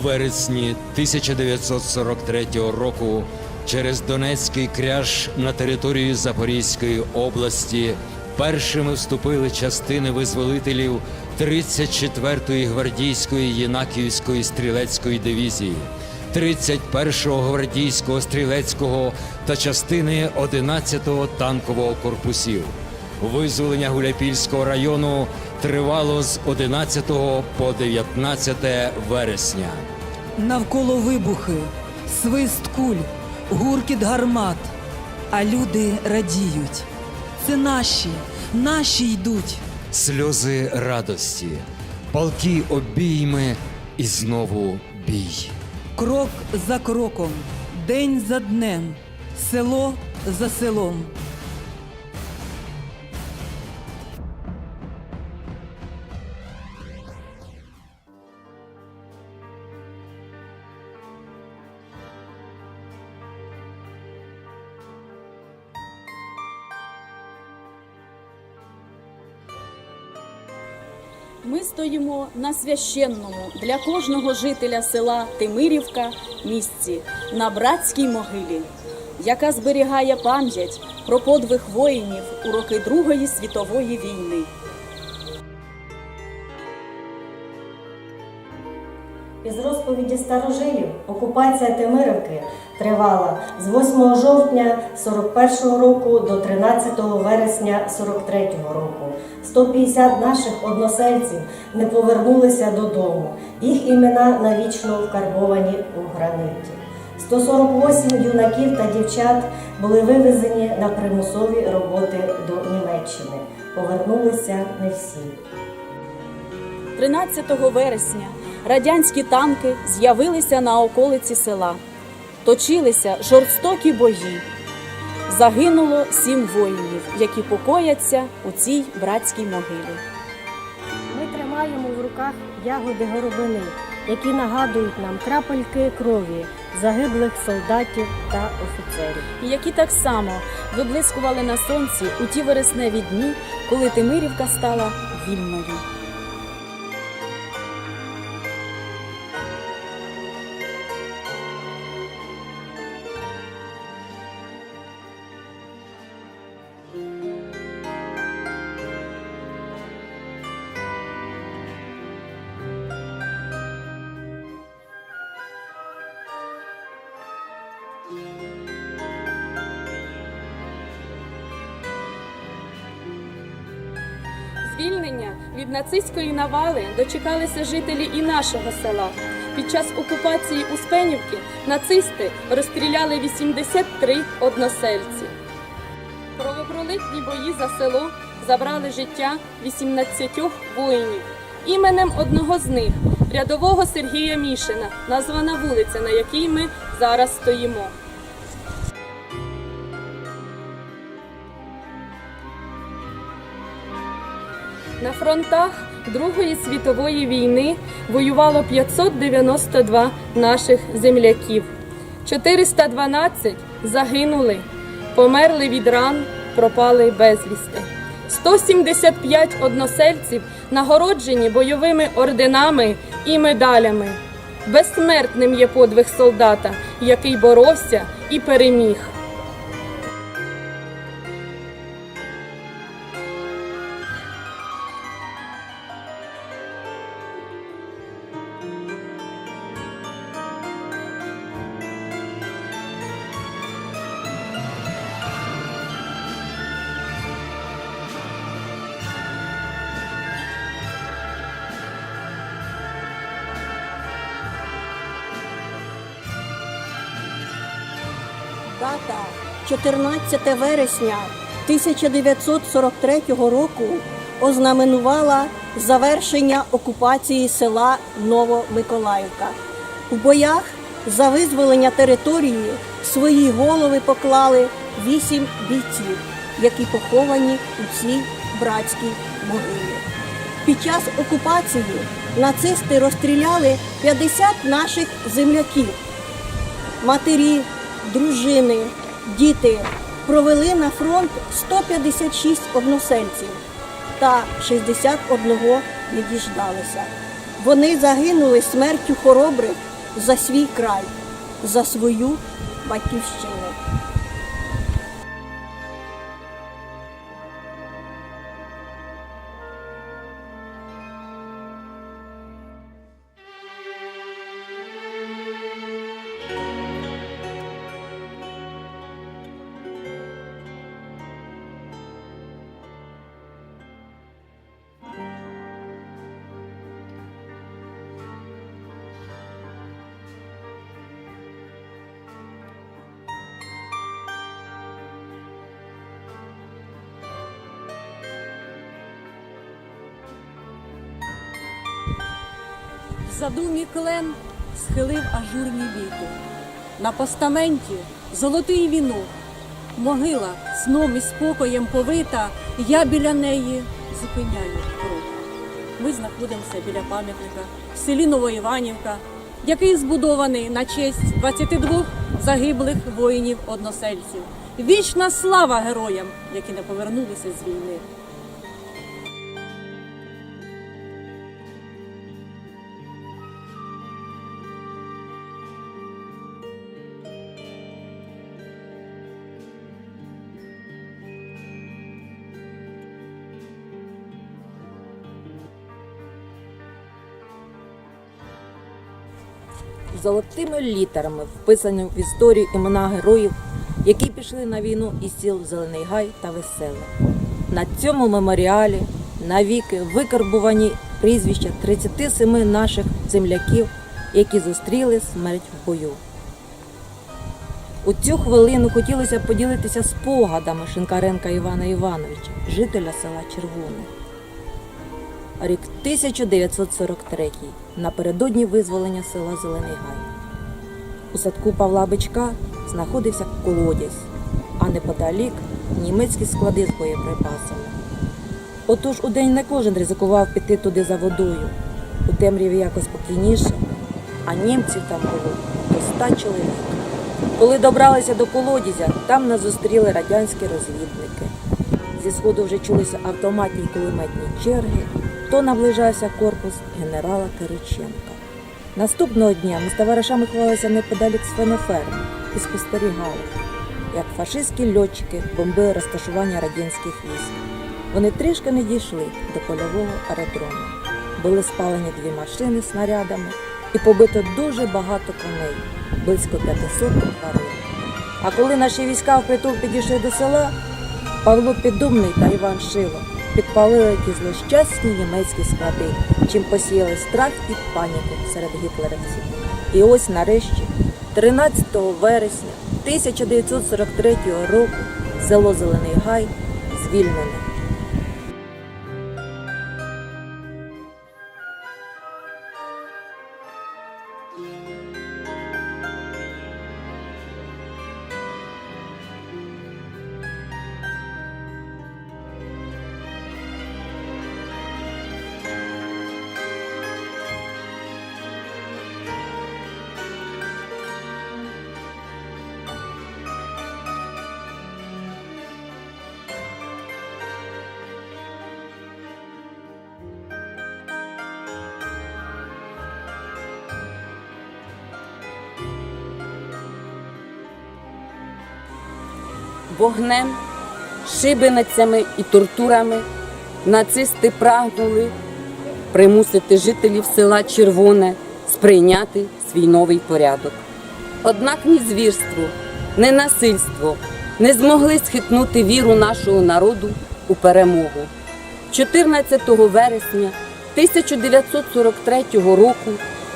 вересні 1943 року через Донецький кряж на територію Запорізької області першими вступили частини визволителів 34-ї гвардійської Єнакіївської стрілецької дивізії, 31-го гвардійського стрілецького та частини 11-го танкового корпусів. Визволення Гуляпільського району тривало з 11 по 19 вересня. Навколо вибухи, свист куль, гуркіт гармат. А люди радіють. Це наші, наші йдуть. Сльози радості, палки обійми і знову бій. Крок за кроком, день за днем, село за селом. Стоїмо на священному для кожного жителя села Тимирівка місці на братській могилі, яка зберігає пам'ять про подвиг воїнів у роки Другої світової війни. Із розповіді старожилів окупація Тимирівки тривала з 8 жовтня 41 року до 13 вересня 43 року. 150 наших односельців не повернулися додому. Їх імена навічно вкарбовані у граниті. 148 юнаків та дівчат були вивезені на примусові роботи до Німеччини. Повернулися не всі. 13 вересня радянські танки з'явилися на околиці села. Точилися жорстокі бої. Загинуло сім воїнів, які покояться у цій братській могилі. Ми тримаємо в руках ягоди горобини, які нагадують нам крапельки крові загиблих солдатів та офіцерів. і які так само виблискували на сонці у ті вересневі дні, коли Тимирівка стала вільною. Нацистської навали дочекалися жителі і нашого села. Під час окупації Успенівки нацисти розстріляли 83 односельці. Кровопролитні бої за село забрали життя 18 воїнів. Іменем одного з них, рядового Сергія Мішина, названа вулиця, на якій ми зараз стоїмо. На фронтах Другої світової війни воювало 592 наших земляків. 412 загинули, померли від ран, пропали безвісти. 175 односельців нагороджені бойовими орденами і медалями. Безсмертним є подвиг солдата, який боровся і переміг. 14 вересня 1943 року ознаменувала завершення окупації села Новомиколаївка. У боях за визволення території свої голови поклали вісім бійців, які поховані у цій братській могилі. Під час окупації нацисти розстріляли 50 наших земляків матері, дружини, діти провели на фронт 156 односельців та 61 не діждалися. Вони загинули смертю хоробрих за свій край, за свою батьківщину. В задумі клен схилив ажурні віки. На постаменті золотий вінок, могила сном і спокоєм повита, я біля неї зупиняю крок. Ми знаходимося біля пам'ятника в селі Новоіванівка, який збудований на честь 22 загиблих воїнів-односельців. Вічна слава героям, які не повернулися з війни. Золотими літерами вписані в історію імена героїв, які пішли на війну із сіл Зелений Гай та Веселе. На цьому меморіалі навіки викарбувані прізвища 37 наших земляків, які зустріли смерть в бою. У цю хвилину хотілося поділитися спогадами Шинкаренка Івана Івановича, жителя села Червоне. Рік 1943 напередодні визволення села Зелений Гай. У садку Павла Бичка знаходився колодязь, а неподалік німецькі склади з боєприпасами. Отож у день не кожен ризикував піти туди за водою. У темряві якось спокійніше, а німців там було до чоловік. Коли добралися до колодязя, там нас зустріли радянські розвідники. Зі сходу вже чулися автоматні кулеметні черги, то наближався корпус генерала Кириченка. Наступного дня ми з товаришами ховалися неподалік Свеноферм і спостерігали, як фашистські льотчики бомбили розташування радянських військ. Вони трішки не дійшли до польового аеродрому. Були спалені дві машини снарядами і побито дуже багато коней, близько 500 тварин. А коли наші війська впритул підійшли до села, Павло Піддубний та Іван Шило підпалили ті злощасні німецькі склади, чим посіяли страх і паніку серед гітлерівців. І ось нарешті, 13 вересня 1943 року, село Зелений Гай звільнене. Вогнем, шибеницями і тортурами нацисти прагнули примусити жителів села Червоне сприйняти свій новий порядок. Однак ні звірство, ні насильство не змогли схитнути віру нашого народу у перемогу. 14 вересня 1943 року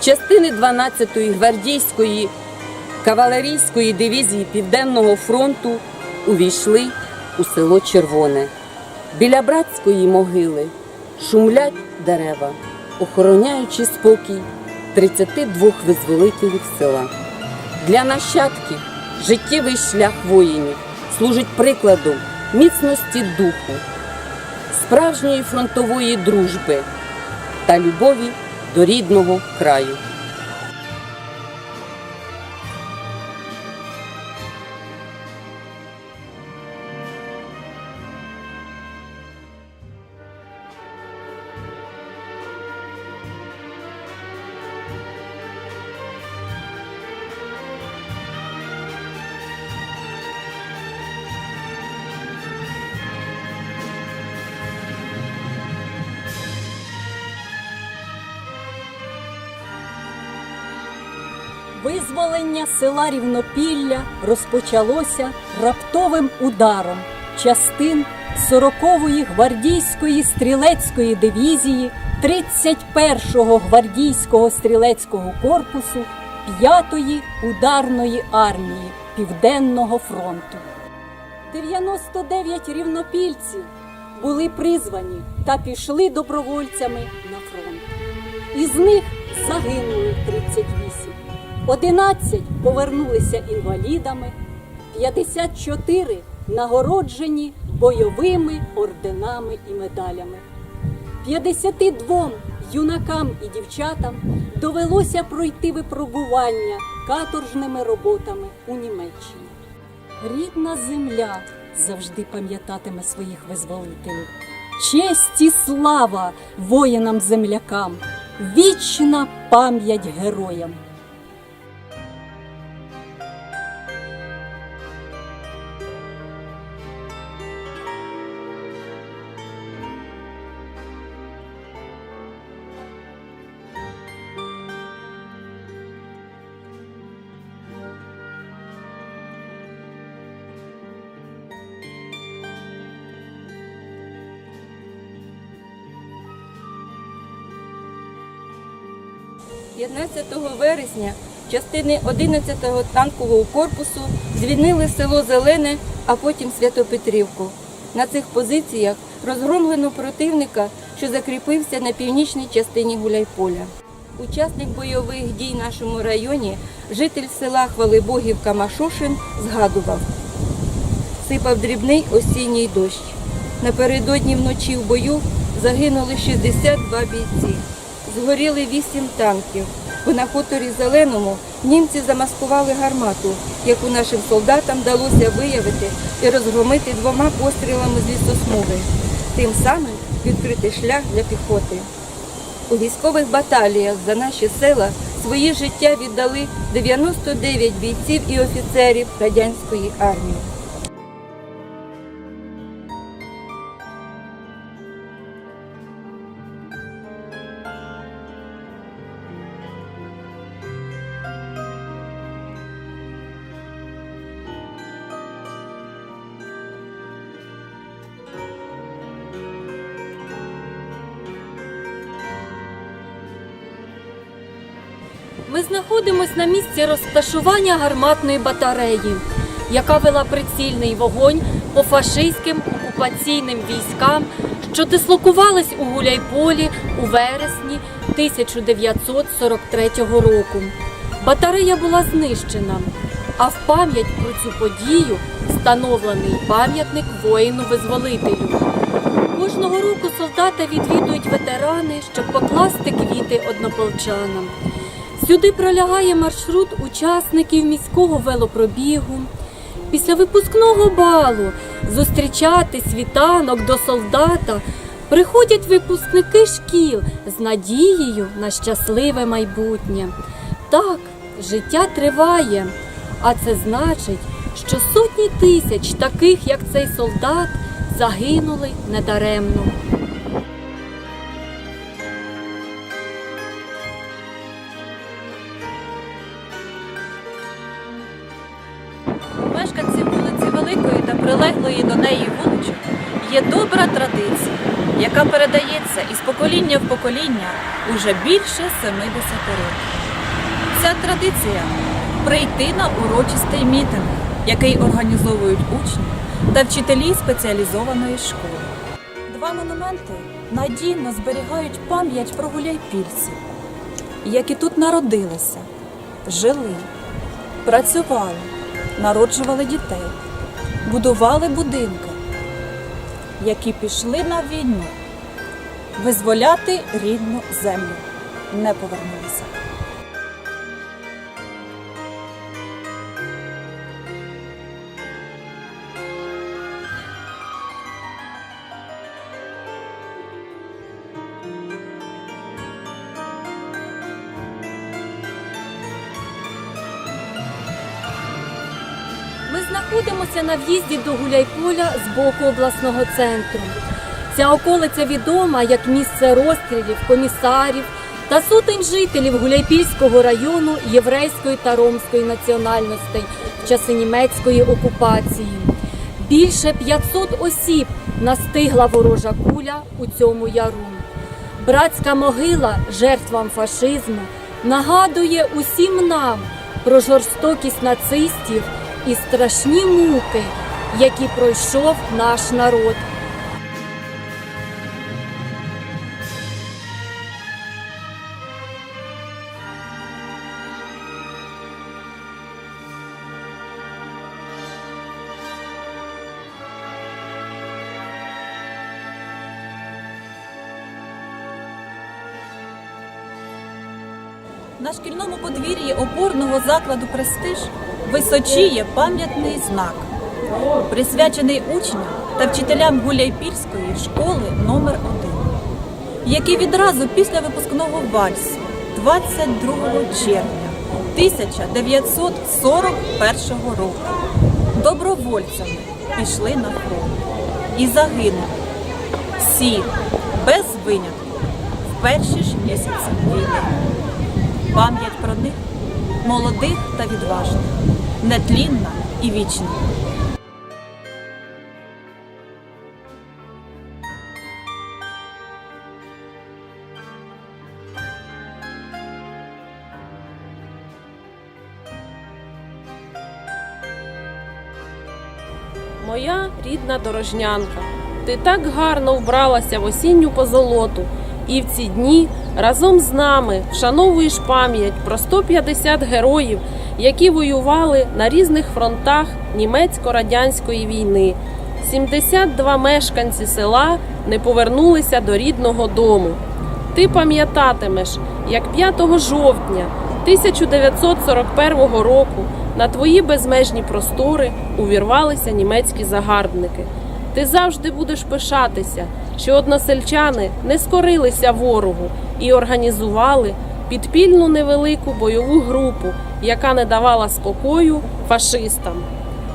частини 12-ї гвардійської кавалерійської дивізії Південного фронту увійшли у село Червоне. Біля братської могили шумлять дерева, охороняючи спокій 32 визволителів села. Для нащадків життєвий шлях воїнів служить прикладом міцності духу, справжньої фронтової дружби та любові до рідного краю. Визволення села Рівнопілля розпочалося раптовим ударом частин 40-ї гвардійської стрілецької дивізії 31-го гвардійського стрілецького корпусу 5-ї ударної армії Південного фронту. 99 рівнопільців були призвані та пішли добровольцями на фронт. Із них загинули 38, 11 повернулися інвалідами, 54 нагороджені бойовими орденами і медалями. 52 юнакам і дівчатам довелося пройти випробування каторжними роботами у Німеччині. Рідна земля завжди пам'ятатиме своїх визволителів. Честь і слава воїнам-землякам, вічна пам'ять героям. – 15 вересня частини 11-го танкового корпусу звільнили село Зелене, а потім Святопетрівку. На цих позиціях розгромлено противника, що закріпився на північній частині Гуляйполя. Учасник бойових дій в нашому районі, житель села Хвалибогівка Машушин, згадував. Сипав дрібний осінній дощ. Напередодні вночі в бою загинули 62 бійці. Згоріли 8 танків, бо на хуторі Зеленому німці замаскували гармату, яку нашим солдатам вдалося виявити і розгромити двома пострілами з лісосмуги, тим самим відкрити шлях для піхоти. У військових баталіях за наші села свої життя віддали 99 бійців і офіцерів радянської армії. Ми знаходимося на місці розташування гарматної батареї, яка вела прицільний вогонь по фашистським окупаційним військам, що дислокувались у Гуляйполі у вересні 1943 року. Батарея була знищена, а в пам'ять про цю подію встановлений пам'ятник воїну-визволителю. Кожного року солдата відвідують ветерани, щоб покласти квіти однополчанам. Сюди пролягає маршрут учасників міського велопробігу. Після випускного балу зустрічати світанок до солдата приходять випускники шкіл з надією на щасливе майбутнє. Так, життя триває, а це значить, що сотні тисяч таких, як цей солдат, загинули недаремно. Покоління в покоління уже більше 70 років. Ця традиція прийти на урочистий мітинг, який організовують учні та вчителі спеціалізованої школи. Два монументи надійно зберігають пам'ять про гуляйпільців, які тут народилися, жили, працювали народжували дітей, будували будинки, які пішли на війну, визволяти рідну землю, не повернулися. Ми знаходимося на в'їзді до Гуляйполя з боку обласного центру. Ця околиця відома як місце розстрілів, комісарів та сотень жителів Гуляйпільського району єврейської та ромської національностей в часи німецької окупації. Більше 500 осіб настигла ворожа куля у цьому яру. Братська могила жертвам фашизму нагадує усім нам про жорстокість нацистів і страшні муки, які пройшов наш народ. Опорного закладу Престиж височіє пам'ятний знак, присвячений учням та вчителям Гуляйпільської школи номер 1 який відразу після випускного вальсу 22 червня 1941 року добровольцями пішли на фронт і загинули всі без винятку в перші ж місяці війни. Пам'ять про них молодих та відважних, нетлінна і вічна. Моя рідна дорожнянка, ти так гарно вбралася в осінню позолоту, і в ці дні разом з нами вшановуєш пам'ять про 150 героїв, які воювали на різних фронтах німецько-радянської війни. 72 мешканці села не повернулися до рідного дому. Ти пам'ятатимеш, як 5 жовтня 1941 року на твої безмежні простори увірвалися німецькі загарбники. Ти завжди будеш пишатися, що односельчани не скорилися ворогу і організували підпільну невелику бойову групу, яка не давала спокою фашистам.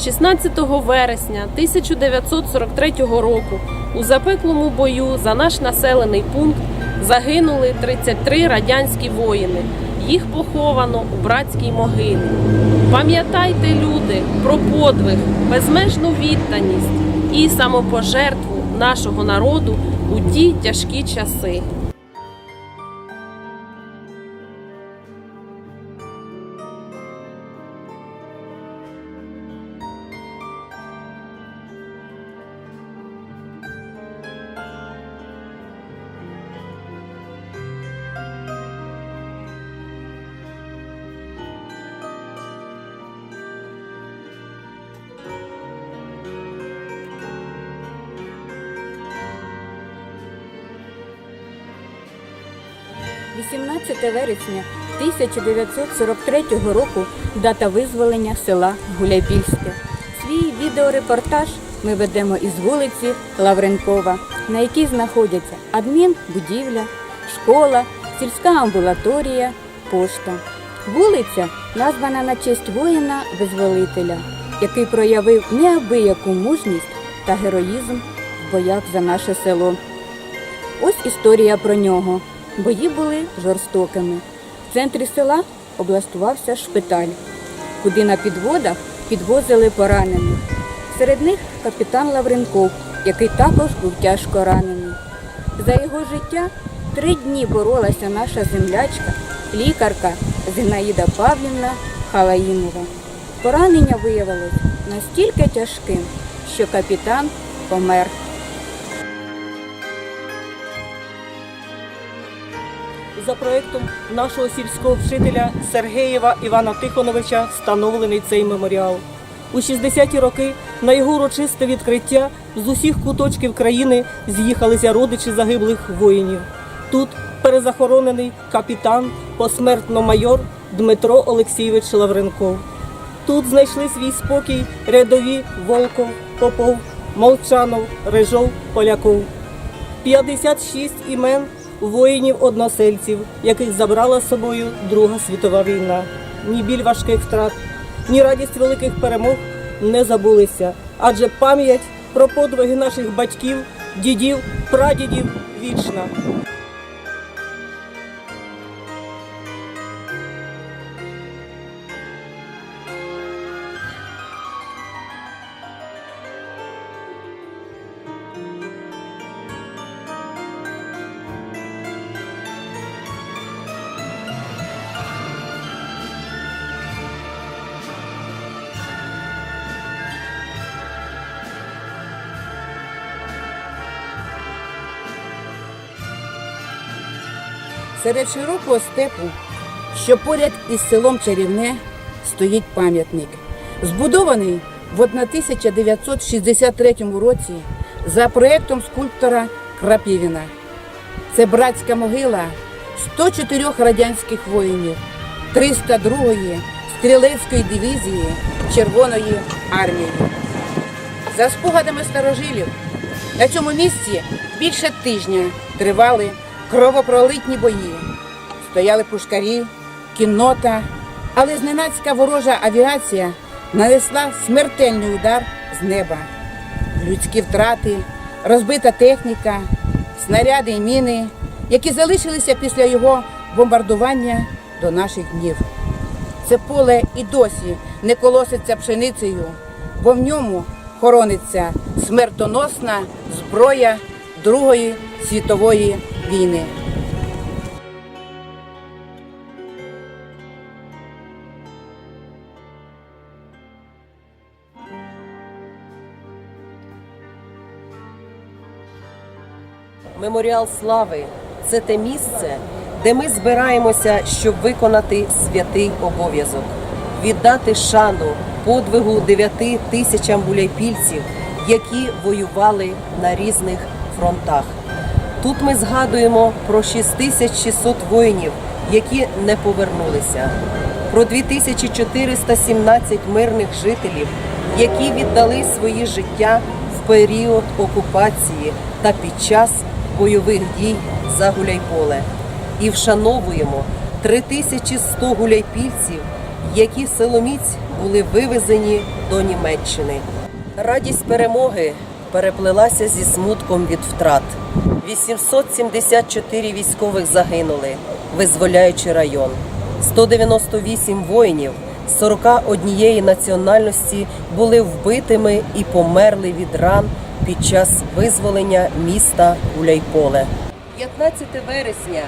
16 вересня 1943 року у запеклому бою за наш населений пункт загинули 33 радянські воїни. Їх поховано у братській могилі. Пам'ятайте, люди, про подвиг, безмежну відданість і самопожертву нашого народу у ті тяжкі часи. – 18 вересня 1943 року дата визволення села Гуляйпільське. Свій відеорепортаж ми ведемо із вулиці Лавренкова, на якій знаходяться адмінбудівля, школа, сільська амбулаторія, пошта. Вулиця названа на честь воїна-визволителя, який проявив неабияку мужність та героїзм в боях за наше село. Ось історія про нього. Бої були жорстокими. В центрі села облаштувався шпиталь, куди на підводах підвозили поранених. Серед них капітан Лавренков, який також був тяжко ранений. За його життя три дні боролася наша землячка, лікарка Зінаїда Павлівна Халаїмова. Поранення виявилось настільки тяжким, що капітан помер. За проектом нашого сільського вчителя Сергеєва Івана Тихоновича встановлений цей меморіал. У 60-ті роки на його урочисте відкриття з усіх куточків країни з'їхалися родичі загиблих воїнів. Тут перезахоронений капітан, посмертно майор Дмитро Олексійович Лавренков. Тут знайшли свій спокій рядові Волков, Попов, Молчанов, Рижов, Поляков. 56 імен воїнів-односельців, яких забрала з собою Друга світова війна. Ні біль важких втрат, ні радість великих перемог не забулися, адже пам'ять про подвиги наших батьків, дідів, прадідів вічна. Серед широкого степу, що поряд із селом Чарівне, стоїть пам'ятник, збудований в 1963 році за проєктом скульптора Крапівіна. Це братська могила 104 радянських воїнів, 302-ї стрілецької дивізії Червоної армії. За спогадами старожилів, на цьому місці більше тижня тривали кровопролитні бої. Стояли пушкарі, кіннота, але зненацька ворожа авіація нанесла смертельний удар з неба. Людські втрати, розбита техніка, снаряди і міни, які залишилися після його бомбардування до наших днів. Це поле і досі не колоситься пшеницею, бо в ньому хорониться смертоносна зброя Другої світової війни. Меморіал слави це те місце, де ми збираємося, щоб виконати святий обов'язок, віддати шану подвигу дев'яти тисячам гуляйпільців, які воювали на різних фронтах. Тут ми згадуємо про 6600 воїнів, які не повернулися, про 2417 мирних жителів, які віддали свої життя в період окупації та під час бойових дій за Гуляйполе. І вшановуємо 3100 гуляйпільців, які силоміць були вивезені до Німеччини. Радість перемоги переплелася зі смутком від втрат. 874 військових загинули, визволяючи район. 198 воїнів 41 національності були вбитими і померли від ран під час визволення міста Гуляйполе. 15 вересня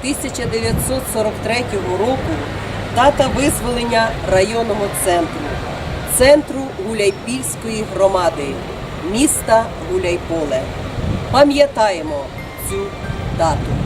1943 року дата визволення районного центру, центру Гуляйпільської громади, міста Гуляйполе. Пам'ятаємо цю дату.